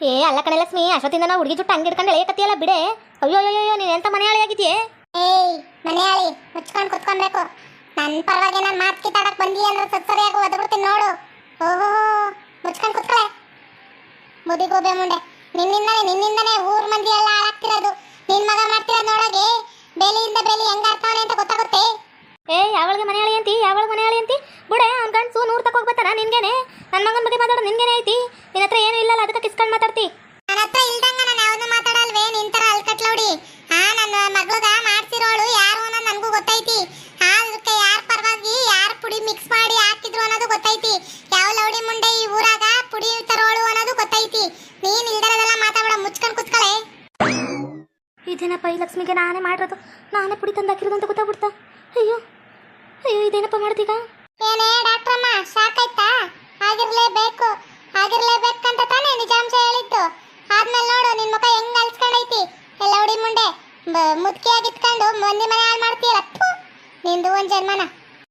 ಏ ಅಲ್ಲ ಕಡೆ ಲಕ್ಷ್ಮಿ ಅಶ್ವತಿಂದ ನಾವು ಹುಡುಗಿ ಜುಟ್ಟು ಹಂಗೆ ಹಿಡ್ಕೊಂಡು ಎಳೆಯಕತ್ತಿಯಲ್ಲ ಬಿಡೆ. ಅಯ್ಯೋ ಅಯ್ಯೋ ಅಯ್ಯೋ ನೀನು ಎಂತ ಮನೆ ಆಗಿದೆಯೇ? ಏಯ್ ಮನೆಯಾಳಿ ಮುಚ್ಕೊಂಡು ಕುತ್ಕೊಬೇಕು ನನ್ನ ಪರವಾಗಿ ನಾನು ಮಾತು ಕಿತ್ತಾಡಕ್ ಬಂದಿ ಅಂದ್ರೆ ಸತ್ಸರಿಯಾಗಿ ಒದ್ಬಿಡ್ತೀನಿ ನೋಡು. ಓಹೋ ಮುಚ್ಕೊಂಡು ಕುತ್ಕೊಳೆ. ಮುದಿಗೋಬೆ ಮುಂಡೆ ನಿನ್ನಿಂದನೇ ನಿನ್ನಿಂದನೇ ಊರ್ ಮಂದಿ ಎಲ್ಲ ಹಾಳಾಗ್ತಿರೋದು. ನಿನ್ ಮಗ ಮಾಡ್ತಿರೋದು ನೋಡೋಗೆ ಬೇಲಿಯಿಂದ ಬೇಲಿ ಹೆಂಗಾಗ್ತಾವನೆ ಅಂತ ಗೊತ್ತಾಗುತ್ತೆ? ಏ ಯಾವಳಿಗೆ ಮನೆಯಾಳಿ ಅಂತಿ? ಯಾವಳಿಗೆ ಮನೆಯಾಳಿ ಅಂತಿ? ಬುಡೆ ಅವ್ನ ಗಂಡ್ಸು ನೂರ್ ತಕ ಹೋಗ್ಬತ್ತಾನ ನಿನ್ಗೇನೆ? ನನ್ನ ಮಗನ ಬಗ್ಗೆ ಮಾತಾಡೋ ನಿನ್ಗೇನೆ ಐತಿ? ನಿನ್ನ ಹತ್ರ ಏನು ಇಲ್ಲಲ್ಲ ಅದಕ್ಕೆ ಕಿಸ್ಕೊಂಡು ಮಾತಾಡ್ತಿ. ನನ್ನ ಹತ್ರ ಇಲ್ದಂಗ ನಾನು ಯಾವ್ದು ಮಾತಾಡಲ್ವೇ? ನಿನ್ ತರ ಅಲ್ಕಟ್ಲೌಡಿ. ಆ ನನ್ನ ಮಗ್ಳಗ ಮಾಡ್ತಿರೋಳು ಯಾರು ಅನ್ನೋದು ನನಗೂ ಗೊತ್ತೈತಿ. ಆ ಅದಕ್ಕೆ ಯಾರ ಪರವಾಗಿ ಯಾರು ಪುಡಿ ಮಿಕ್ಸ್ ಮಾಡಿ ಹಾಕಿದ್ರು ಅನ್ನೋದು ಗೊತ್ತೈತಿ. ಯಾವ ಲೌಡಿ ಮುಂಡೆ ಈ ಊರಾಗ ಪುಡಿ ತರೋಳು ಅನ್ನೋದು ಗೊತ್ತೈತಿ. ನೀನ್ ಇಲ್ದರದೆಲ್ಲ ಮಾತಾಡ ಮುಚ್ಕೊಂಡು ಕುತ್ಕಳೆ. ಇದೇನಪ್ಪ ಈ ಲಕ್ಷ್ಮಿಗೆ ನಾನೇ ಮಾಡಿರೋದು. ನಾನೇ ಪುಡಿ ತಂದಾಕಿರೋದು ಅಂತ ಗೊತ್ತಾಗ್ಬಿಡ್ತಾ? ಅಯ್ಯೋ ಅಯ್ಯೋ ಇದೇನಪ್ಪ ಮಾಡ್ತೀಗ ಏನೇ ಡಾಕ್ಟ್ರಮ್ಮ ಸಾಕಾಯ್ತಾ ಆಗಿರ್ಲೇಬೇಕು ಆಗಿರ್ಲೇಬೇಕಂತ ತಾನೇ ನಿಜಾಂಶ ಹೇಳಿದ್ದು ಆದ್ಮೇಲೆ ನೋಡು ನಿನ್ ಮುಖ ಹೆಂಗ್ ಅಲ್ಸ್ಕೊಂಡೈತಿ ಎಲ್ಲ ಹುಡಿ ಮುಂಡೆ ಮುದ್ಕಿಯಾಗಿ ಇಟ್ಕೊಂಡು ಮಂದಿ ಮನೆ ಹಾಳು ಮಾಡ್ತೀಯಲ್ಲ ಥು, ಜನ್ಮನ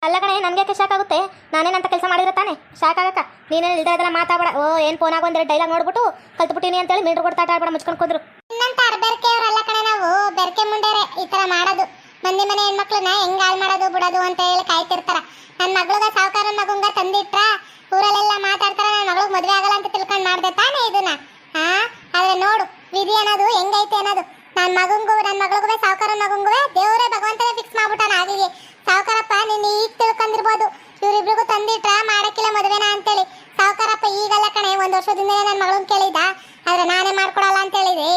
ಅಲ್ಲ ಕಣೆ, ನನಗೆ ಯಾಕೆ ಶಾಕ್ ಆಗುತ್ತೆ? ನಾನೇನಂತ ಕೆಲಸ ಮಾಡಿದ್ರೆ ತಾನೆ? ಶಾಕ್ ಆಗಕ್ಕ? ನೀನೇ ಅದೆಲ್ಲ ಮಾತಾಡ ಓ, ಏನು ಫೋನ್ ಒಂದೆರಡು ಡೈಲಾಗ್ ನೋಡ್ಬಿಟ್ಟು ಕಲ್ತ್ಬಿಟ್ಟಿನಿ ಅಂತೇಳಿ ಮೀಟ್ರ್ ಕೊಡ್ತಾ ಆಡ್ಬೇಡ ಮುಚ್ಕೊಂಡು ಕುಂದ್ರು. ಇನ್ನಂತ ಅರ್ಬೆರ್ಕೆಯವ್ರಲ್ಲ ಕಣೆ ನಾವು. ಬೆರ್ಕೆ ಮುಂಡೆರೆ, ಈ ತರ ಮಾಡೋದು. ಮಂದಿ ಮನೆ ಹೆಣ್ಮಕ್ಳನ್ನ ಹೆಂಗ್ ಹಾಳು ಮಾಡೋದು, ಬಿಡೋದು ಅಂತ ಹೇಳಿ ಕಾಯ್ತಿರ್ತಾರ. ನನ್ನ ಮಗಳಗ ಸಾವುಕಾರ ಮಗಂಗ ತಂದಿಟ್ರ? ಊರಲ್ಲೆಲ್ಲ ಮಾತಾಡ್ತಾರ ನನ್ನ ಮಗಳಿಗೆ ಮದುವೆ ಆಗಲ್ಲ ಅಂತ ತಿಳ್ಕೊಂಡು ಮಾಡಿದೆ ತಾನೇ ಇದನ್ನ? ಹಾ ಆದರೆ ನೋಡು, ವಿಧಿ ಅನ್ನೋದು ಹೆಂಗೈತೆ ಅನ್ನೋದು. ನನ್ನ ಮಗಂಗೂ ನನ್ನ ಮಗಳಿಗೂ ಸಾವುಕಾರ ಮಗಂಗೂ ದೇವರೇ ಭಗವಂತನೇ ಫಿಕ್ಸ್ ಮಾಡ್ಬಿಟ್ಟಾನ ಆಗಿಗೆ ಸಾವುಕಾರಪ್ಪ, ನಿನ್ನ ಈಗ ತಿಳ್ಕೊಂಡಿರ್ಬೋದು. ಇವ್ರಿಬ್ರಿಗೂ ತಂದಿಟ್ರ ಮಾಡಕ್ಕಿಲ್ಲ ಮದುವೆನ ಅಂತೇಳಿ. ಸಾವುಕಾರಪ್ಪ ಈಗಲ್ಲ ಕಣೆ, ಒಂದ್ ವರ್ಷದಿಂದ ನನ್ನ ಮಗಳನ್ನ ಕೇಳಿದ್ದ. ಆದ್ರೆ ನಾನೇ ಮಾಡ್ಕೊಡಲ್ಲ ಅಂತ ಹೇಳಿದೆ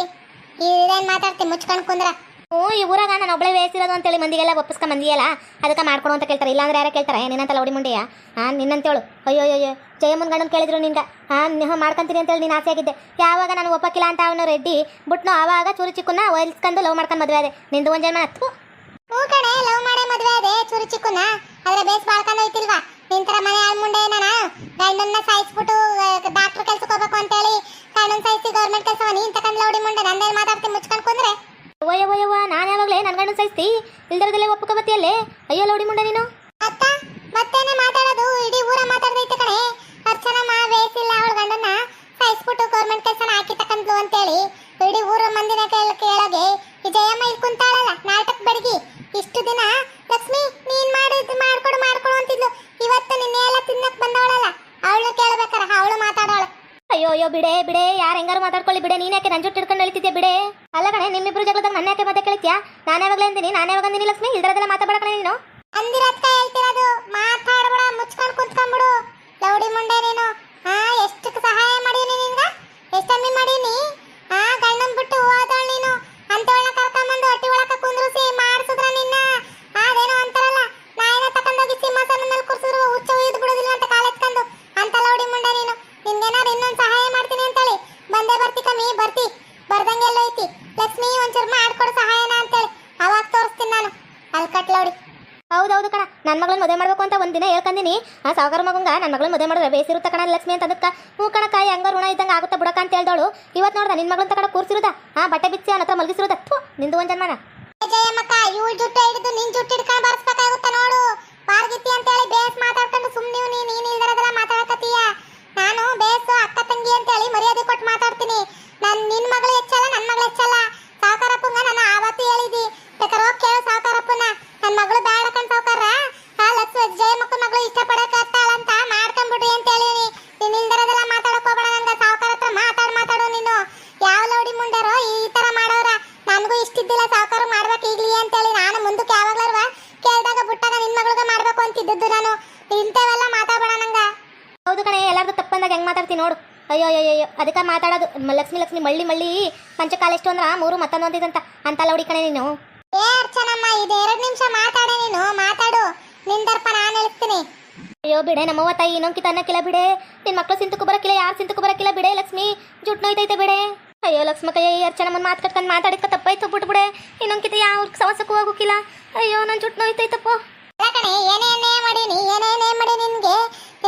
ಇದೇನ್ ಮಾತಾಡ್ತೀನಿ ಮುಚ್ಕೊಂಡ್ ಕುಂದ್ರ? ಓ ಈ ಊರಾಗ ನಾನು ಒಬ್ಬಳೇ ಬೇಯಿಸಿರೋದು ಅಂತೇಳಿ ಮಂದಿಗೆಲ್ಲ ಒಪ್ಪಿಸ್ಕ ಮಂದಿಯಲ್ಲ, ಅದಕ್ಕೆ ಮಾಡ್ಕೊಡು ಅಂತ ಕೇಳ್ತಾರೆ. ಇಲ್ಲಾಂದ್ರೆ ಯಾರು ಕೇಳ್ತಾರೆ? ನಿನ್ನಂತ ಲೌಡಿ ಮುಂಡೆಯ? ಹಾಂ ನಿನ್ನಂತೇಳು. ಅಯ್ಯೋ ಅಯ್ಯೋ ಜಯಮ್ಮನ್ ಗಂಡನ್ ಕೇಳಿದ್ರು ನಿನ್ಗೆ? ಹಾಂ ನೀವು ಮಾಡ್ಕೊಂತೀನಿ ಅಂತೇಳಿ ನೀನು ಆಸೆ ಆಗಿದ್ದೆ ಯಾವಾಗ ನಾನು ಒಪ್ಪಕ್ಕಿಲ್ಲ ಅಂತ ಅವನು ರೆಡ್ಡಿ, ಬಿಟ್ನು ಆವಾಗ ಚೂರು ಚಿಕ್ಕನ್ನ ಒಲ್ಸ್ಕೊಂಡು ಲವ್ ಮಾಡ್ಕೊಂಡು ಮದುವೆ ಅದೇ ನಿಂದು ಒಂದು ಜನ್ಮ ಹತ್ತು ಹ್ಞೂ ಕಣೆ ಲವ್ ಮಾಡೇ ಮದುವೆ ಅದೇ ಚುರು ಚಿಕ್ಕುನ? ಆದ್ರೆ ಬೇಸ್ ಬಾಳ್ಕೊಂಡು ಹೋಯ್ತಿಲ್ವಾ? ನಿಂತರ ತರ ಮನೆ ಆಳ್ ಮುಂಡೆ ನಾನ? ಗಂಡನ್ನ ಸಾಯಿಸ್ಬಿಟ್ಟು ಡಾಕ್ಟರ್ ಕೆಲ್ಸಕ್ಕೆ ಹೋಗ್ಬೇಕು ಅಂತೇಳಿ ಗಂಡನ್ ಸಾಯಿಸಿ ಗೌರ್ಮೆಂಟ್ ಕೆಲಸ ನೀನ್ ತಕೊಂಡ್ ಲೌಡಿ ಮುಂಡೆ ನಂದೇನ್ ಮಾತಾಡ್ತೀನಿ ಮುಚ್ಕೊಂಡ್ ಕುಂದ್ರೆ? ಒಯ್ಯ ಓಯವ್ವ ನಾನು ಯಾವಾಗಲೇ ನನ್ನ ಗಂಡನ ಇಲ್ದರದಲ್ಲೇ ಒಪ್ಪಕ ಬತ್ತಿಯಲ್ಲೇ ಅಯ್ಯೋ ಲೌಡಿ ಮುಂಡೆ ನೀನು? ಅತ್ತ ಮತ್ತೇನೆ ಮಾತಾಡೋದು? ಇಡೀ ಊರ ಮಾತಾಡ್ದೈತೆ ಕಣೆ. ಅರ್ಚನಮ್ಮ ಬೇಸಿಲ್ಲ ಅವಳ ಗಂಡನ್ನ ಸಾಯಿಸ್ಬಿಟ್ಟು ಗೌರ್ಮೆಂಟ್ ಕೆಲಸನ ಹಾಕಿ ತಕಂದ್ಲು ಅಂತೇಳಿ ಇಡೀ ಊರ ಮಂದಿನ ಕೇಳ ಕೇಳೋಗೆ ಈ ಜಯಮ್ಮ ಇಲ್ಲಿ ಕುಂತಾಳಲ್ಲ ನಾಟಕ ಬಡಗಿ ಇಷ್ಟು ದಿನ ಲಕ್ಷ್ಮಿ ನೀನ್ ಮಾಡಿದ್ ಮಾಡ್ಕೊಡು ಮಾಡ್ಕೊಡು ಅಂತಿದ್ಲು ಇವತ್ತು ನಿನ್ನೆ ಎಲ್ಲ ತಿನ್ನಕ್ ಬಂದವಳಲ್ಲ ಅವಳು ಕೇಳ್ಬೇಕಾರ ಅವಳು ಮಾತಾಡೋಳು ಅಯ್ಯೋ ಅಯ್ಯೋ ಬಿಡೆ ಬಿಡೆ ಯಾರು ಹೆಂಗಾರು ಮಾತಾಡ್ಕೊಳ್ಳಿ ಬಿಡೆ, ನೀನ್ ಯಾಕೆ ನನ್ನ ಜೊತೆ ಹಿಡ್ಕೊಂಡು ಬಿಡೆ? ಅಲ್ಲ ಕಣೆ, ನಿಮ್ಮಿಬ್ರು ಜಗಳದಾಗ ನನ್ನ ಯಾಕೆ ಮತ್ತೆ ಕೇಳ್ತೀಯಾ? ನಾನು ಯಾವಾಗಲೇ ಅಂದಿನಿ, ನಾನು ಯಾವಾಗ ಅಂದಿನಿ ಲಕ್ಷ್ಮಿ? ಇಲ್ದಿರೋದೆಲ್ಲ ಮಾತಾಡ ಕಣೆ ನೀನು. ಅಂದಿರತ್ಕ ಹೇಳ್ತಿರೋದು, ಮಾತಾಡ್ಬಿಡ, ಮುಚ್ಕೊಂಡು ಕುಂತ್ಕೊಂಡ್ಬಿಡು. ಲೌಡಿ ಮುಂಡೆ ನೀನು ಹಾ ಎಷ್ಟು ಸಹಾಯ ಮಾಡೀನಿ ನಿನ್ಗ ಎಷ್ಟಮ್ಮಿ ಮಾಡೀನಿ ಹಾ ಗಂಡನ್ ಬಿಟ್ಟು ಹೋದವಳು ನೀನು ಅಂತವಳನ್ನ ಕರ್ಕೊಂಬಂದು ಹೊಟ್ಟಿ ಒಳಕ ಕುಂದ್ರಿಸಿ ಮಾಡ್ಸಿದ್ರ ನಿನ್ನ ಅದೇನೋ ಅಂತಾರಲ್ಲ ನಾಯಿನ ತಕೊಂಡೋಗಿ ಸಿಂಹಾಸನ ಮೇಲೆ ಕೂರ್ಸಿದ್ರು ಹುಚ್ಚ ಉಯ್ದು ಬಿಡೋದಿಲ್ಲ ಅಂತ ಕಾಲೆತ್ಕೊಂಡು ಅಂತ ಲೌಡಿ ಮುಂಡೆ ನೀನು ನಿನ್ಗೇನಾದ್ರು ಇನ್ನೊಂದು ಸಹಾಯ ಮಾಡ್ತೀನಿ ಅಂತೇಳಿ ಬಂದೇ ಬರ್ತಿ ಕಮ್ಮಿ ಬರ್ತಿ ಬರ್ದಂಗೆ ಎಲ್ಲ ಐತಿ ಲಕ್ಷ್ಮಿ ಒಂಚೂರು ಮಾಡ್ಕೊಡು ಸಹಾಯನ ಅಂತೇಳಿ ಅವಾಗ ತೋರಿಸ್ತೀನಿ ನಾನು ಅಲ್ಕಟ್ ಲೌಡಿ ಹೌದೌದು ಕಣ. ನನ್ನ ಮಗಳನ್ನ ಮದುವೆ ಮಾಡಬೇಕು ಅಂತ ಒಂದಿನ ಹೇಳ್ಕಂದಿನಿ. ಆ ಸಾವುಕಾರ ಮಗಂಗ ನನ್ನ ಮಗಳನ್ನ ಮದುವೆ ಮಾಡಿದ್ರೆ ಬೇಸಿರುತ್ತ ಕಣ ಲಕ್ಷ್ಮಿ ಅಂತ ಅದಕ್ಕೆ ಕಣ ಕಾಯಿ ಹಂಗ ಋಣ ಇದ್ದಂಗ ಆಗುತ್ತೆ ಬಿಡಕ ಅಂತ ಹೇಳ್ದವಳು. ಇವತ್ತು ನೋಡ್ದ ನಿನ್ನ ಮಗಳಂತ ಕಡೆ ಕೂರ್ಸಿರುದ? ಆ, ಬಟ್ಟೆ ಬಿಚ್ಚಿ ಅವನ ಹತ್ರ ಮಲಗಿಸಿರುದ? ನಿಂದು ಒಂದು ಜನ್ಮನ. ಜಯಮ್ಮಕ್ಕ, ಇವಳು ಜುಟ್ಟು ಹಿಡಿದು ನಿನ್ ಜುಟ್ಟು ಹಿಡ್ಕೊಂಡು ಬರ್ಸ್ಬೇಕಾಗುತ್ತ ನೋಡು. ಪಾರ್ಗಿತ್ತಿ ಅಂತ ಹೇಳಿ ಬೇಸ್ ಮಾತಾಡ್ಕೊಂಡು ಸುಮ್ಮನೆ ನೀನ್ ನೀ ಮಾತಾಡಕತ್ತೀಯ ನಾನು ಬೇಸು ಅಕ್ಕ ತಂಗಿ ಅಂತ ಹೇಳಿ ಮರ್ಯಾದೆ ಕೊಟ್ಟು ಮಾತಾಡ್ತೀನಿ ನನ್ ನಿನ್ ಮಗಳು ಹೆಚ್ಚಲ್ಲ ನನ್ ಮಗಳು ಹೆಚ್ಚಲ್ಲ ಸಾವುಕಾರಪ್ಪಂಗ ನಾನು ಆವತ್ತು ಹೇಳಿದಿ ಬೇಕಾದ್ರೆ ಹೋಗಿ ಕೇಳು ಸಾವುಕಾರಪ್ಪನ ನನ್ ಮಗಳು ಬೇಡ ಕಣ್ ಸಾವುಕಾರ ಆ ಲಕ್ಷ್ಮ ಜಯಮ್ಮಕ್ಕ ಮಗಳು ಇಷ್ಟಪಡಕತ್ತಾಳಂತ ಮಾಡ್ಕೊಂಡ್ಬಿಡ್ರಿ ಅಂತ ಹೇಳಿನಿ ನೀನ್ ಇಲ್ದರದೆಲ್ಲ ಮಾತಾಡಕ್ ಹೋಗ್ಬೇಡ ನನ್ಗ ಸಾವುಕಾರ ಹತ್ರ ಮಾತಾಡ್ ಮಾತಾಡು ನೀನು ಯಾವ ಲೌಡಿ ಮುಂಡಾರೋ ಈ ತರ ಮಾಡೋರ ನನಗೂ ಇಷ್ಟಿದ್ದಿಲ್ಲ ಸಾವುಕಾರ ಮಾಡ್ಬೇಕು ಈಗ್ಲಿ ಅಂತೇಳಿ ನಾನು ಮುಂದಕ್ಕೆ ಯಾವಾಗ್ಲಾರ್ವ ಕೇಳ್ದಾಗ ಬಿಟ್ಟಾಗ ನಿನ್ ಮಗಳಿಗೆ ಮಾಡ್ಬೇಕು ಅಂತಿದ್ದದ್ದು ನಾನು ಇಂಥವೆಲ್ಲ ಮಾತಾಡಬೇಡ ನಂಗ ಹೌದು ಕಣೆ ಎಲ್ಲಾರ್ದು ತಪ್ಪಂದಾಗ ಹೆಂಗೆ ಮಾತಾಡ್ತೀನಿ ನೋಡು ಅಯ್ಯೋ ಅಯ್ಯೋ ಅಯ್ಯೋ ಅದಕ್ಕೆ ಮಾತಾಡೋದು ಲಕ್ಷ್ಮಿ ಲಕ್ಷ್ಮಿ ಮಳ್ಳಿ ಮಳ್ಳಿ ಪಂಚಕಾಲ ಎಷ್ಟು ಅಂದ್ರ ಮೂರು ಮತ್ತೊಂದು ಒಂದಿದಂತ ಅಂತ ಲೌಡಿ ಕಣೆ ನೀನು. ಏ ಅರ್ಚನಮ್ಮ ಇದು ಎರಡು ನಿಮಿಷ ಮಾತಾಡೆ ನೀನು. ಮಾತಾಡು. ನಿನ್ ದರ್ಪ ನಾನು ಹೇಳ್ತೀನಿ. ಅಯ್ಯೋ ಬಿಡೆ ನಮ್ಮವ್ವ ತಾಯಿ ಇನ್ನೊಂದು ಅನ್ನಕ್ಕಿಲ್ಲ ಬಿಡೆ. ನಿನ್ನ ಮಕ್ಳು ಸಿಂತಕ್ಕೂ ಬರಕ್ಕಿಲ್ಲ ಯಾರು ಸಿಂತಕ್ಕೂ ಬರಕ್ಕಿಲ್ಲ ಬಿಡೆ ಲಕ್ಷ್ಮಿ? ಜುಟ್ ನೋಯ್ತೈತೆ ಬಿಡೆ. ಅಯ್ಯೋ ಲಕ್ಷ್ಮಕ್ಕ ಈ ಅರ್ಚನಮ್ಮ ಮಾತಾಡ್ಕೊಂಡು ಮಾತು ಕಟ್ಕೊಂಡು ಮಾತಾಡಿದ್ಕ ತಪ್ಪಾಯ್ತು ಬಿಟ್ಬಿಡೆ. ಇನ್ನೊಂದ್ಕಿತ ಯಾವ ಸವಸಕ್ಕೂ ಹೋಗೋಕಿಲ್ಲ ಅಯ್ಯೋ ನನ್ನ ಜುಟ್ ನೋಯ್ತೈತಪ್ಪ. ಕಣೆ ಏನೇನೇ ಮಾಡಿ ಮಾಡೀನಿ ಏನೇನೇ ಮಾಡಿ ನಿನ್ಗೆ.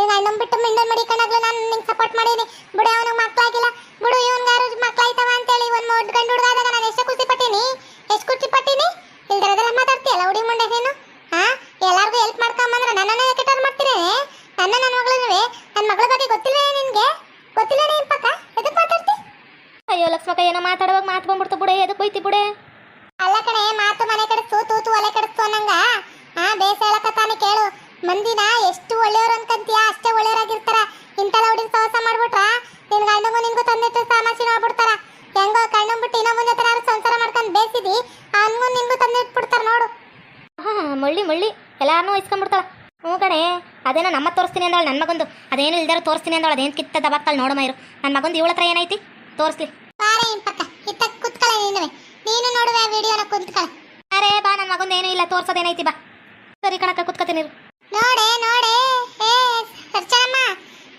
ಅಣ್ಣನ್ ಬಿಟ್ಟು ಮಿಂಡನ್ ಮಾಡಿ ಕಣಗ್ಲು ನಾನು ನಿಂಗೆ ಸಪೋರ್ಟ್ ಮಾಡೀನಿ. ಬಿಡು ಅವನಿಗೆ ಮಕ್ಕಳಾಗಿಲ್ಲ ಬಿಡು ಇವನ್ಗಾರು ಮಕ್ಕಳಾಯ್ತವ ಅಂತೇಳಿ ಒಂದು ಮೂರು ಗಂಡು ಹುಡುಗಾದಾಗ ನಾನು ಎಷ್ಟು ಖುಷಿ ಪಟ್ಟೀನಿ? ಎಷ್ಟು ಖುಷಿ ಪಟ್ಟೀನಿ? ಇಲ್ದಿರೋದೆಲ್ಲ ಮಾತಾಡ್ತೀಯಲ್ಲ ಹುಡಿ ಮುಂಡೆ ನೀನು? ಹಾ? ಎಲ್ಲಾರ್ಗು ಹೆಲ್ಪ್ ಮಾಡ್ಕೊಂಬಂದ್ರೆ ನನ್ನನ್ನ ಕೆಟ್ಟವ್ರು ಮಾಡ್ತೀರಿ? ನನ್ನ ನನ್ನ ಮಗಳನ್ನುವೆ? ನನ್ನ ಮಗಳ ಬಗ್ಗೆ ಗೊತ್ತಿಲ್ಲ ನಿನಗೆ? ಗೊತ್ತಿಲ್ಲ ನೀನ್ ಪಕ್ಕ? ಎದಕ್ಕೆ ಮಾತಾಡ್ತಿ? ಲಕ್ಷ್ಮಕ್ಕ ಏನೋ ಮಾತಾಡುವಾಗ ಮಾತು ಬಂದ್ಬಿಡ್ತು ಬಿಡೆ ಎದಕ್ಕೆ ಹೋಯ್ತಿ ಬಿಡೆ? ಅಲ್ಲ ಕಣೆ ಮಾತು ಮನೆ ಕಡಿಸ್ತು ತೂತು ಒಲೆ ಕಡಿಸ್ತು ಅನ್ನಂಗ ಹಾ ಬೇಸ ಹೇಳಕತ್ತಾನೆ ಕೇಳು. ಮಂದಿನ ಎಷ್ಟು ಒಳ್ಳೆಯವ್ರು ಅನ್ಕಂತೀಯ ಅಷ್ಟೇ ಒಳ್ಳೆಯವರಾಗಿರ್ತಾರ. ಇಂಥಲ್ಲ ಹುಡುಗ ಸಹವಾಸ ಮಾಡ್ಬಿಟ್ರ? ನಿನ್ ಗಂಡಂಗು ನಿನ್ಗೂ ತಂದಿಟ್ಟು ಸಾಮಾಸಿ ಮಾಡ್ಬಿಡ್ತಾರ ಹೆಂಗೋ ಕಣ್ಣಂಬಿಟ್ಟು ಇನ್ನೊಂದು ಮುಂದೆ ತರ ಸಂಸಾರ ಮಾಡ್ಕೊಂಡು ಬೇಸಿದಿ ಅವನ್ಗೂ ನಿನ್ಗೂ ತಂದಿಟ್ಬಿಡ್ತಾರ ನೋಡು. ಹಾ ಮಳ್ಳಿ ಮಳ್ಳಿ. ಎಲ್ಲಾರನ್ನೂ ಇಸ್ಕೊಂಡ್ಬಿಡ್ತಾಳ. ಹ್ಞೂ ಕಡೆ ಅದೇನೋ ನಮ್ಮ ತೋರಿಸ್ತೀನಿ ಅಂದಳು ನನ್ನ ಮಗಂದು. ಅದೇನು ಇಲ್ದಾರ ತೋರಿಸ್ತೀನಿ ಅಂದಳು ಅದೇನು ಕಿತ್ತ ದಬಾಕ್ತಾಳೆ ನೋಡು ಮೈರು ನನ್ನ ಮಗಂದು ಇವಳ ಹತ್ರ ಏನೈತಿ? ತೋರಿಸ್ಲಿ. ಬಾರೆ ಪಕ್ಕ ಇತ್ತ ಕುತ್ಕಳೆ ನೀನು ನೀನು ನೋಡುವೆ ವಿಡಿಯೋನ ಕುತ್ಕಳೆ. ಅರೇ ಬಾ ನನ್ನ ಮಗಂದು ಏನೂ ಇಲ್ಲ ತೋರ್ಸೋದೇನೈತಿ ಬಾ. ಸರಿ ಕಣಕ್ಕ ಕುತ್ಕೋತೀನಿ ಇರು. ನೋಡೆ ನೋಡೆ ಏ ಸರ್ಚಮ್ಮ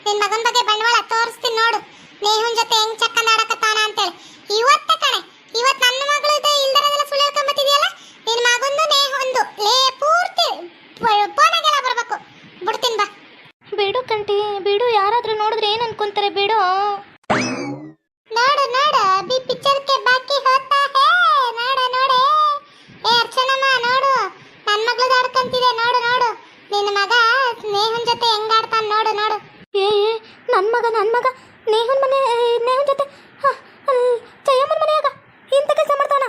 ನಿನ್ ಮಗನ್ ಬಗ್ಗೆ ಬಂಡವಾಳ ತೋರಿಸ್ತೀನಿ ನೋಡು ನೇಹುನ್ ಜೊತೆ ಹೆಂಗ್ ಚಕ್ಕಂದ ಆಡಕತ್ತಾನ ಅಂತೇಳಿ ಇವತ್ತ ಕಣೆ ಇವತ್ ನನ್ನ ಮಗಳು ಇದೆ ಇಲ್ದರದೆಲ್ಲ ಸುಳ್ಳು ಹೇಳ್ಕೊಂಬತ್ತಿದ್ಯಲ್ಲ ನಿನ್ ಮಗಂದು ನೇಹುಂದು ಲೇ ಪೂರ್ತಿ ಫೋನಾಗೆಲ್ಲ ಬರ್ಬೇಕು ಬಿಡ್ತೀನಿ ಬಾ ಬಿಡು ಕಂಟಿ ಬಿಡು ಯಾರಾದ್ರೂ ನೋಡಿದ್ರೆ ಏನು ಅನ್ಕೊಂತಾರೆ ಬಿಡು ನೋಡು ನೋಡು ಅಭಿ ಪಿಕ್ಚರ್ ಕೆ ಬಾಕಿ ಹೋತಾ ಹೇ ನೋಡು ನೋಡೆ ಏ ಅರ್ಚನಮ್ಮ ನೋಡು ನನ್ನ ಮಗಳು ಆಡ್ಕಂತಿದೆ ನೋಡು ನೋಡು ನಿನ್ನ ಮಗ ನೇಹುನ್ ಜೊತೆ ಹೆಂಗ್ ನೋಡು ನೋಡು. ಏ ನನ್ನ ಮಗ ನನ್ನ ಮಗ. ನೇಹನ್ ಮನೆ ನೇಹನ್ ಜೊತೆ. ಜಯಮ್ಮನ ಮನೆಯಾಗ. ಇಂಥ ಕೆಲಸ ಮಾಡ್ತಾನ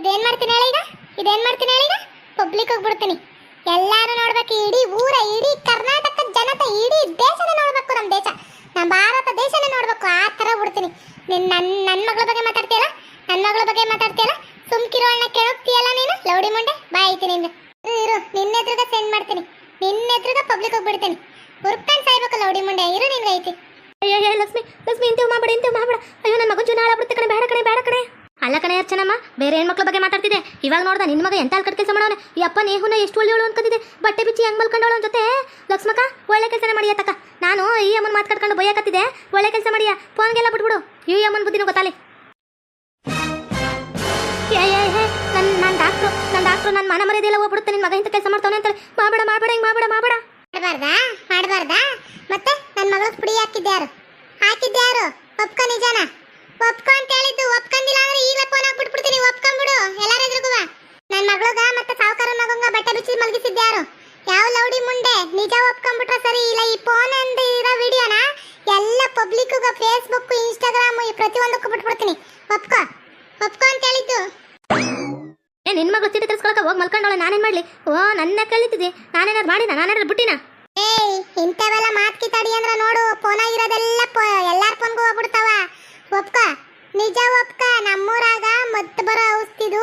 ಇದೇನ್ ಮಾಡ್ತೀನಿ ಹೇಳಿ ಈಗ? ಇದೇನ್ ಮಾಡ್ತೀನಿ ಹೇಳಿ ಈಗ? ಪಬ್ಲಿಕ್ ಹೋಗ್ಬಿಡ್ತೀನಿ ಎಲ್ಲಾರು ನೋಡ್ಬೇಕು, ಇಡೀ ಊರ, ಇಡೀ ಕರ್ನಾಟಕ ಜನತೆ, ಇಡೀ ದೇಶನ ನೋಡ್ಬೇಕು ನಮ್ಮ ದೇಶ. ನಮ್ಮ ಭಾರತ ದೇಶನೇ ನೋಡ್ಬೇಕು, ಆ ತರ ಬಿಡ್ತೀನಿ ನಿನ್ ನನ್ ನನ್ನ ಮಗಳ ಬಗ್ಗೆ ಮಾತಾಡ್ತೀಯಲ್ಲ? ನನ್ನ ಮಗಳ ಬಗ್ಗೆ ಮಾತಾಡ್ತೀಯಲ್ಲ ಸುಮ್ಕಿರೋಳ್ನ ಕೇಳೋಗ್ತೀಯಲ್ಲ ನೀನು ಲೌಡಿ ಮುಂಡೆ ಬಾಯ್ ಐತಿ ನಿಂದು ಇರು ಇರು ನಿನ್ನ ಎದುರುಗ ಸೆಂಡ್ ಮಾಡ್ತೀನಿ ನಿನ್ನ ಎದುರುಗ ಪಬ್ಲಿಕ್ ಹೋಗ್ಬಿಡ್ತೀನಿ ಉರ್ಕಂಡ್ ಸಾಯ್ಬೇಕು ಲೌಡಿ ಮುಂಡೆ ಇರು ನಿನ್ಗೆ ಐತಿ ಅಯ್ಯೋ ಅಯ್ಯೋ ಲಕ್ಷ್ಮಿ ಲಕ್ಷ್ಮಿ ಇಂತೀವ್ ಮಾಡ್ಬೇಡ ಇಂತೀವ್ ಮಾಡ್ಬೇಡ ಅಯ್ಯೋ, ನನ್ನ ಮಗನ ಜೀವನ ಹಾಳಾಗ್ಬಿಡುತ್ತೆ ಕಣೆ, ಬೇಡ ಕಣೆ ಬೇಡ ಕಣೆ. ಅಲ್ಲ ಕಣೆ ಅರ್ಚನಮ್ಮ, ಬೇರೆ ಹೆಣ್ಮಕ್ಳ ಬಗ್ಗೆ ಮಾತಾಡ್ತಿದ್ದೆ? ಇವಾಗ ನೋಡ್ದ ನಿನ್ನ ಮಗ ಎಂತ ಕಟ್ಟ ಕೆಲಸ ಮಾಡೋನೆ ಈ ಅಪ್ಪ ನೇಹುನ ಎಷ್ಟು ಒಳ್ಳೆಯವಳು ಅನ್ಕೊಂಡಿದ್ದೆ. ಬಟ್ಟೆ ಬಿಚ್ಚಿ ಹೆಂಗ್ ಮಲ್ಕೊಂಡವಳು ಜೊತೆ? ಲಕ್ಷ್ಮಕ್ಕ, ಒಳ್ಳೆ ಕೆಲಸನ ತಕ್ಕ. ನಾನು ಈ ಅಮ್ಮನ ಮಾತಾಡ್ಕೊಂಡು ಬೈಯಕತ್ತಿದ್ದೆ. ಒಳ್ಳೆ ಕೆಲಸ ಮಾಡಿಯ. ಫೋನ್ಗೆಲ್ಲ ಬಿಟ್ಬಿಡು. ಈ ಅಮ್ಮನ ಬುದ್ಧಿನೂ ಗೊತ್ತಾಲಿ ಏ ಏ ನನ್ನ ನನ್ನ ಡಾಕ್ಟ್ರು ನನ್ನ ಡಾಕ್ಟ್ರು ನನ್ನ ಮನ ಮರ್ಯಾದೆಲ್ಲ ಹೋಗ್ಬಿಡುತ್ತೆ. ನಿನ್ನ ಮಗ ಇಂಥ ಕೆಲಸ ಮಾಡ್ತಾವನೆ ಅಂತೇಳಿ. ಮಾಡಬೇಡ ಮಾಡಬೇಡ ಹಿಂಗೆ ಮಾಡಬೇಡ ಮಾಡಬೇಡ ಮಾಡಬಾರ್ದಾ? ಮಾಡಬಾರ್ದಾ? ಮತ್ತೆ ನನ್ನ ಮಗಳಿಗೆ ಪುಡಿ ಹಾಕಿದ್ಯಾರು ಹಾಕಿದ್ಯಾರು ಒಪ್ಕ ನಿಜಾನ? ಒಪ್ಕ ಅಂತ ಹೇಳಿದ್ದು ಒಪ್ಕೊಂಡಿಲ್ಲ ಅಂದ್ರೆ ಈಗಲೇ ಫೋನ್ ಹಾಕ್ಬಿಟ್ಬಿಡ್ತೀನಿ. ಒಪ್ಕೊಂಬಿಡು. ಎಲ್ಲರ ಎದುರುಗುವ ನನ್ನ ಮಗಳಗ ಮತ್ತೆ ಸಾವುಕಾರ ಮಗಂಗ ಬಟ್ಟೆ ಬಿಚ್ಚಿ ಮಲಗಿಸಿದ್ಯಾರು ಯಾವ ಲೌಡಿ ಮುಂಡೆ? ನಿಜ ಒಪ್ಕೊಂಡ್ಬಿಟ್ರೆ ಸರಿ ಇಲ್ಲ. ಈ ಫೋನ್ ಅಂದ ಇರೋ ವಿಡಿಯೋನ ಎಲ್ಲ ಪಬ್ಲಿಕ್ಗ ಫೇಸ್ಬುಕ್ ಇನ್ಸ್ಟಾಗ್ರಾಮ್ ಈ ಪ್ರತಿಯೊಂದಕ್ಕೂ ಬಿಟ್ಬಿಡ್ತೀನಿ. ಒಪ್ಕೊ. ಒಪ್ಕೊ ಅಂತ ಹೇಳಿದ್ದು. ಏ ನಿನ್ನ ಮಗಳು ಚೀಟಿ ತರಿಸ್ಕೊಳಕ ಹೋಗಿ ಮಲ್ಕೊಂಡವಳೆ. ನಾನೇನು ಮಾಡಲಿ? ಓ ನನ್ನ ಕಲಿತಿದ್ದೆ ನಾನೇನಾದ್ರು ಮಾಡಿನ ನಾನೇನಾದ್ರು ಬಿಟ್ಟಿನ? ಏಯ್ ಇಂಥವೆಲ್ಲ ಮಾತ್ ಅಂದ್ರ ನೋಡು ಫೋನ್ ಆಗಿರೋದೆಲ್ಲ ಎಲ್ಲಾರ ಫೋನ್ಗೂ ಹೋಗ್ಬಿಡ್ತಾವ. ಒಪ್ಕ? ನಿಜ ಒಪ್ಕ? ನಮ್ಮೂರಾಗ ಮದ್ದು ಬರೋ ಔಷಧಿದು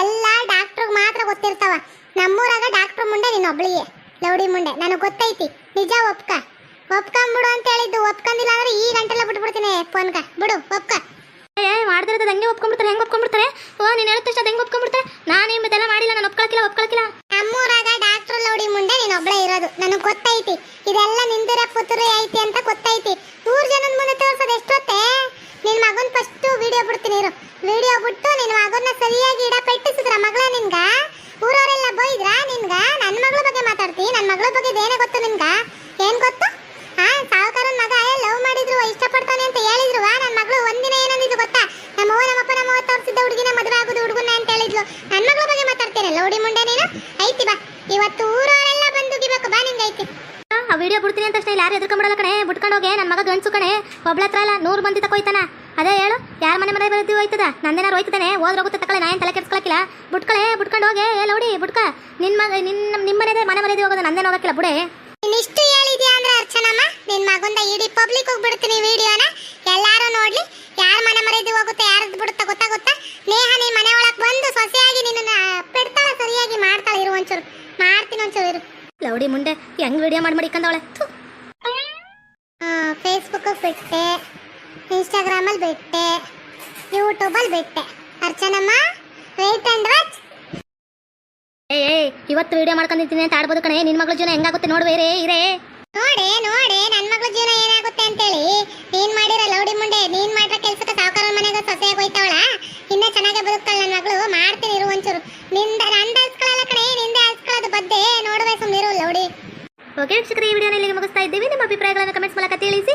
ಎಲ್ಲ ಡಾಕ್ಟ್ರಿಗೆ ಮಾತ್ರ ಗೊತ್ತಿರ್ತಾವ. ನಮ್ಮೂರಾಗ ಡಾಕ್ಟ್ರ್ ಮುಂಡೆ ನೀನು ಒಬ್ಳಿಗೆ ಲೌಡಿ ಮುಂಡೆ ನನಗೆ ಗೊತ್ತೈತಿ. ನಿಜ ಒಪ್ಕ? ಒಪ್ಕೊಂಬಿಡು ಅಂತ ಹೇಳಿದ್ದು. ಒಪ್ಕೊಂಡಿಲ್ಲ ಅಂದ್ರೆ ಈ ಗಂಟೆಲ್ಲ ಬಿಟ್ಬಿಡ್ತೀನಿ ಫೋನ್ಗ ಬಿಡು, ಒಪ್ಕ. ಏ ಮಾಡ್ದಿರೋದು ಹಂಗೆ ಒಪ್ಕೊಂಡ್ಬಿಡ್ತಾರೆ ಹೆಂಗೆ ಒಪ್ಕೊಂಡ್ಬಿಡ್ತಾರೆ ಓ, ನೀನು ಹೇಳಿದ ತಕ್ಷಣ ಹೆಂಗೆ ಒಪ್ಕೊಂಡ್ಬಿಡ್ತಾರೆ ನಾನು ಇದೆಲ್ಲ ಮಾಡಿಲ್ಲ, ನಾನು ಒಪ್ಕೊಳಕಿಲ್ಲ ಒಪ್ಕೊಳಕಿಲ್ಲ. ನಮ್ಮೂರಾಗ ಡಾಕ್ಟರ್ ಲೌಡಿ ಮುಂದೆ ನೀನು ಒಬ್ಳೇ ಇರೋದು. ನನಗೆ ಗೊತ್ತೈತಿ ಇದೆಲ್ಲ ನಿಂದಿರ ಪುತ್ತೂರು ಐತಿ ಅಂತ ಗೊತ್ತೈತಿ ಊರ್ ಜನದ ಮುಂದೆ ತೋರ್ಸೋದು ಎಷ್ಟೊತ್ತೆ ನಿನ್ ಮಗನ್ ಬಿಡ್ತೀನಿ ಇರು. ವಿಡಿಯೋ ಬಿಟ್ಟು ನಿನ್ನ ಮಗನ್ನ ಸರಿಯಾಗಿ ಇಡ ಪೆಟ್ಟಿಸಿದ್ರ ಮಗಳ ನಿನ್ಗ? ಊರವರೆಲ್ಲ ಬೈದ್ರ ನಿನ್ಗ? ನನ್ನ ಮಗಳ ಬಗ್ಗೆ ಮಾತಾಡ್ತಿ? ನನ್ನ ಮಗಳ ಬಗ್ಗೆ ಏನೇ ಗೊತ್ತು ನಿನ್ಗ? ಏನ್ ಗೊತ್ತು? ಆ, ಸಾವುಕಾರನ್ ಮಗ ಲವ್ ಮಾಡಿದ್ರು, ಇಷ್ಟಪಡ್ತಾನೆ ಅಂತ ಹೇಳಿದ್ರು ನನ್ನ ಮಗಳು ಒಂದಿನ ಏನಂದಿದ್ರು ಗೊತ್ತಾ? ನಮ್ಮ ಅವ್ವ ನಮ್ಮಪ್ಪ ನಮ್ಮ ತೋರಿಸಿದ್ದ ಹುಡುಗಿನ ಮದುವೆ ಆಗೋದು ಹುಡುಗನ ಅಂತ ಹೇಳಿದ್ಲು. ನನ್ನ ಮಗಳ ಬಗ್ಗೆ ಮಾತಾಡ್ತೇನೆ ಲೋಡಿ ಮುಂಡೆ ನೀನು? ಐತಿ ಬಾ. ಇವತ್ತು ಊರವರೆಲ್ಲ ಬಂದು ಬಾ ನಿಂಗೆ ಐತಿ. ಆ ವಿಡಿಯೋ ಬಿಡ್ತೀನಿ ಅಂತ ಯಾರು ಎದ್ಕೊಂಬಿಡಲ್ಲ ಕಣೆ. ಬಿಟ್ಕೊಂಡು ಹೋಗಿ ನನ್ನ ಮಗ ಗಂಡ್ಸು ಕಣೆ. ಒಬ್ಳ ಹತ್ರ ಅಲ್ಲ, ನೂರು ಮಂದಿ ತಕೋಯ್ತಾನ ಅದೇ ಹೇಳು ಯಾರ ಮನೆ ಮನೆ ಬರೋದು ಹೋಯ್ತದ ನಂದೇನಾರು ಹೋಯ್ತದಾನೆ? ಹೋದ್ರೋಗುತ್ತೆ ನಾ ಏನು ತಲೆ ಕೆಡ್ಸ್ಕೊಳಕಿಲ್ಲ ಬುಟ್ಕಳೆ ಬಿಟ್ಕೊಂಡು ಹೋಗಿ ಏ ಲೌಡಿ ಬಿಟ್ಕ. ನಿನ್ನ ಮಗ ನಿನ್ನ ನಿಮ್ಮ ಮನೆ ಮನೆ ಮನೆ ಹೋಗೋದು ನಂದೇನು ಹೋಗಕ್ಕಿಲ್ಲ ಬಿಡೆ. ಇಷ್ಟು ಹೇಳಿದ್ಯಾ ಅಂದ್ರೆ ಅರ್ಚನಮ್ಮ? ನಿನ್ ಮಗುಂದ ಇಡೀ ಪಬ್ಲಿಕ್ ಹೋಗ್ಬಿಡ್ತೀನಿ ವಿಡಿಯೋನ. ಎಲ್ಲಾರು ನೋಡ್ಲಿ. ಯಾರ ಮನೆ ಮರೆದು ಹೋಗುತ್ತೆ ಯಾರದ್ದು ಬಿಡುತ್ತಾ ಗೊತ್ತಾಗುತ್ತಾ ನೇಹ ನಿನ್ ಮನೆ ಒಳಗೆ ಬಂದು ಸೊಸೆಯಾಗಿ ನಿನ್ನ ಪೆಡ್ತಾಳ ಸರಿಯಾಗಿ ಮಾಡ್ತಾಳೆ ಇರು ಒಂಚೂರು. ಮಾಡ್ತೀನಿ ಒಂಚೂರು ಇರು. ಲೌಡಿ ಮುಂಡೆ ಹೆಂಗ್ ವಿಡಿಯೋ ಮಾಡಿ ಮಡಿಕೊಂಡವಳೆ ಫೇಸ್ಬುಕ್ ಬಿಟ್ಟೆ. ಇನ್ಸ್ಟಾಗ್ರಾಮಲ್ಲಿ ಬಿಟ್ಟೆ. ಯೂಟ್ಯೂಬಲ್ಲಿ ಬಿಟ್ಟೆ ಅರ್ಚನಮ್ಮ ವೇಟ್ ಅಂಡ್ ವಾಚ್ ಏ ಏ ಇವತ್ತು ವಿಡಿಯೋ ಮಾಡ್ಕೊಂಡಿದ್ದೀನಿ ಅಂತ ಆಡ್ಬೋದು ಕಣೆ. ನಿನ್ನ ಮಗಳ ಜೀವನ ಹೆಂಗಾಗುತ್ತೆ ನೋಡ್ಬೇರೆ ಇರೆ. ನೋಡಿ ನೋಡಿ ನನ್ನ ಮಗಳ ಜೀವನ ಏನಾಗುತ್ತೆ ಅಂತೇಳಿ. ನೀನ್ ಮಾಡಿರ ಲೌಡಿ ಮುಂಡೆ ನೀನ್ ಮಾಡಿರೋ ಕೆಲ್ಸಕ್ಕೆ ಸಾವುಕಾರ ಮನೆಗೆ ಸೊಸೆಯಾಗಿ ಹೋಯ್ತಾವಳ? ಇನ್ನ ಚೆನ್ನಾಗಿ ಬದುಕ್ತಾಳ ನನ್ನ ಮಗಳು. ಮಾಡ್ತೀನಿ ಇರು ಒಂಚೂರು. ನಿಂದ ನಂದ ಹಸ್ಕೊಳ್ಳಲ್ಲ ಕಣೆ. ನಿಂದೆ ಹಸ್ಕೊಳ್ಳೋದು ಬದ್ದೆ. ನೋಡುವೆ ಸುಮ್ಮನಿರು ಲೌಡಿ. ಓಕೆ ವೀಕ್ಷಕರು ಈ ವಿಡಿಯೋನ ಇಲ್ಲಿಗೆ ಮುಗಿಸ್ತಾ ಇದ್ದೀವಿ. ನಿಮ್ಮ ಅಭಿಪ್ರಾಯಗಳನ್ನು ಕಮೆಂಟ್ಸ್ ಮೂಲಕ ತಿಳಿಸಿ.